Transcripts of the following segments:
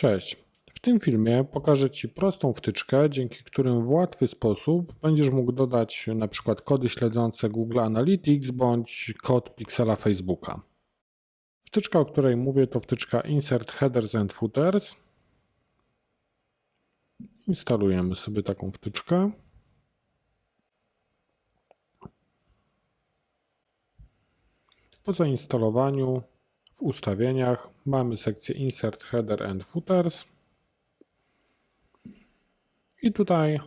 Cześć. W tym filmie pokażę Ci prostą wtyczkę, dzięki którym w łatwy sposób będziesz mógł dodać przykład kody śledzące Google Analytics bądź kod Pixela Facebooka. Wtyczka, o której mówię, to wtyczka Insert Headers and Footers. Instalujemy sobie taką wtyczkę. Po zainstalowaniu w ustawieniach mamy sekcję Insert Header and Footers. I tutaj e,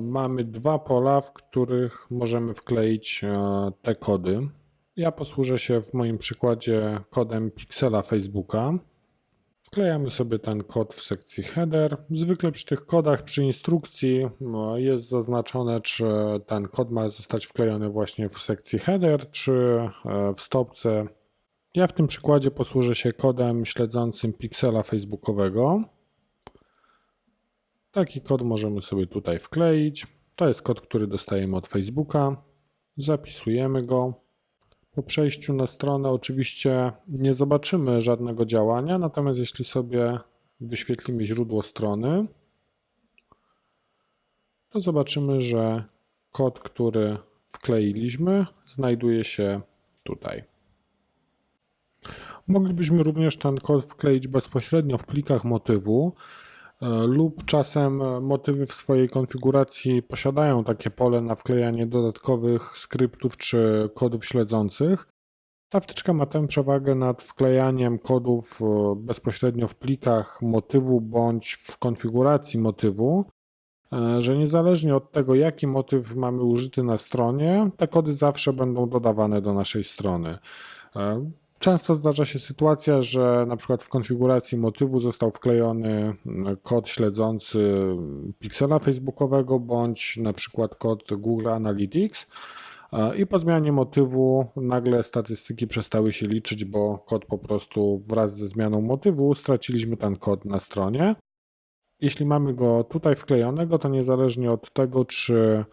mamy dwa pola, w których możemy wkleić e, te kody. Ja posłużę się w moim przykładzie kodem Pixela Facebooka. Wklejamy sobie ten kod w sekcji header. Zwykle przy tych kodach, przy instrukcji no, jest zaznaczone, czy ten kod ma zostać wklejony właśnie w sekcji header, czy e, w stopce. Ja w tym przykładzie posłużę się kodem śledzącym Pixela Facebookowego. Taki kod możemy sobie tutaj wkleić. To jest kod, który dostajemy od Facebooka. Zapisujemy go. Po przejściu na stronę oczywiście nie zobaczymy żadnego działania, natomiast jeśli sobie wyświetlimy źródło strony, to zobaczymy, że kod, który wkleiliśmy, znajduje się tutaj. Moglibyśmy również ten kod wkleić bezpośrednio w plikach motywu e, lub czasem e, motywy w swojej konfiguracji posiadają takie pole na wklejanie dodatkowych skryptów czy kodów śledzących. Ta wtyczka ma tę przewagę nad wklejaniem kodów e, bezpośrednio w plikach motywu bądź w konfiguracji motywu, że niezależnie od tego, jaki motyw mamy użyty na stronie, te kody zawsze będą dodawane do naszej strony. Często zdarza się sytuacja, że na przykład w konfiguracji motywu został wklejony mm, kod śledzący piksela facebookowego bądź na przykład kod Google Analytics. E, I po zmianie motywu nagle statystyki przestały się liczyć, bo kod po prostu wraz ze zmianą motywu straciliśmy ten kod na stronie. Jeśli mamy go tutaj wklejonego, to niezależnie od tego, czy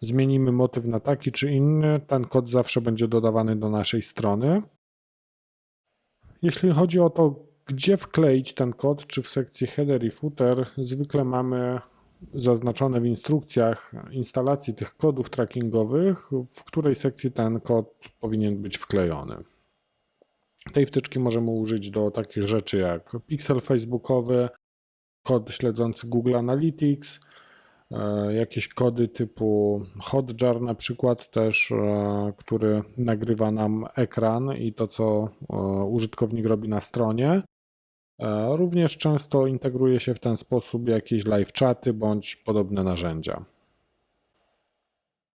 zmienimy motyw na taki czy inny, ten kod zawsze będzie dodawany do naszej strony. Jeśli chodzi o to, gdzie wkleić ten kod, czy w sekcji header i footer, zwykle mamy zaznaczone w instrukcjach instalacji tych kodów trackingowych, w której sekcji ten kod powinien być wklejony. Tej wtyczki możemy użyć do takich rzeczy jak pixel facebookowy, kod śledzący Google Analytics, jakieś kody typu Hotjar na przykład też, e, który nagrywa nam ekran i to, co e, użytkownik robi na stronie. E, Również często integruje się w ten sposób jakieś live chaty bądź podobne narzędzia.